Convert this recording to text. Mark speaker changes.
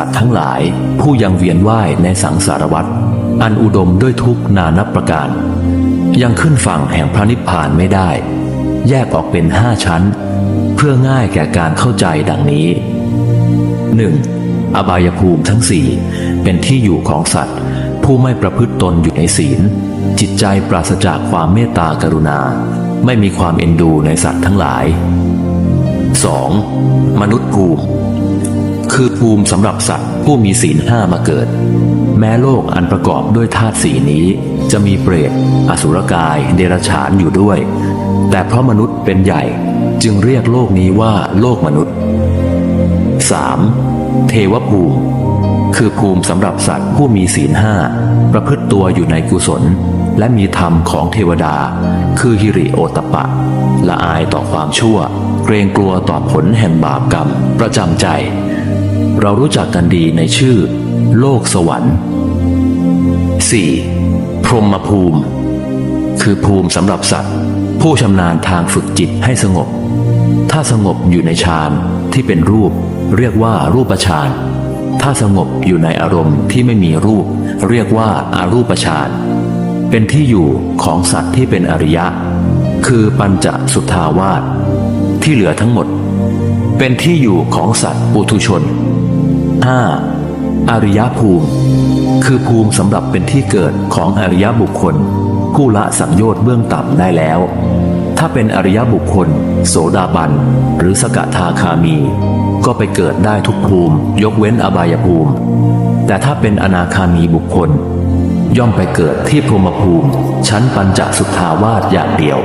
Speaker 1: สัตว์ทั้งหลาย ผู้ยังเวียนว่ายในสังสารวัฏอันอุดมด้วยทุกนานับประการ ยังขึ้นฝั่งแห่งพระนิพพานไม่ได้ แยกออกเป็นห้าชั้น เพื่อง่ายแก่การเข้าใจดังนี้ 1. อบายภูมิทั้งสี่เป็นที่อยู่ของสัตว์ ผู้ไม่ประพฤติตนอยู่ในศีล จิตใจปราศจากความเมตตากรุณา ไม่มีความเอ็นดูในสัตว์ทั้งหลาย 2. มนุษย์ภูมิ คือภูมิสำหรับสัตว์ผู้มีศีลห้ามาเกิด แม้โลกอันประกอบด้วยธาตุสีนี้ จะมีเปรตอสุรกาย เดรัจฉานอยู่ด้วย แต่เพราะมนุษย์เป็นใหญ่จึงเรียกโลกนี้ว่าโลกมนุษย์ 3. เทวภูมิ คือภูมิสำหรับสัตว์ผู้มีศีลห้าประพฤติตัวอยู่ในกุศล และมีธรรมของเทวดา คือฮิริโอตปะ ละอายต่อความชั่ว เกรงกลัวต่อผลแห่งบาปกรรม ประจำใจ เรารู้จักกันดีในชื่อ โลกสวรรค์ 4. พรหมภูมิ คือภูมิสำหรับสัตว์ ผู้ชำนาญทางฝึกจิตให้สงบ ถ้าสงบอยู่ในฌานที่เป็นรูป เรียกว่ารูปฌานถ้าสงบอยู่ในอารมณ์ที่ไม่มีรูป เรียกว่าอารูปฌานเป็นที่อยู่ของสัตว์ที่เป็นอริยะ คือปัญจสุทธาวาสที่เหลือทั้งหมด เป็นที่อยู่ของสัตว์ปุถุชน 5. อริยภูมิ คือภูมิสำหรับเป็นที่เกิดของอริยบุคคล ผู้ละสังโยชน์เบื้องต่ำได้แล้ว ถ้าเป็นอริยบุคคล โสดาบัน หรือสกทาคามี ก็ไปเกิดได้ทุกภูมิ ยกเว้นอบายภูมิ แต่ถ้าเป็นอนาคามีบุคคล ย่อมไปเกิดที่พรหมภูมิ ชั้นปัญจสุทธาวาสอย่างเดียว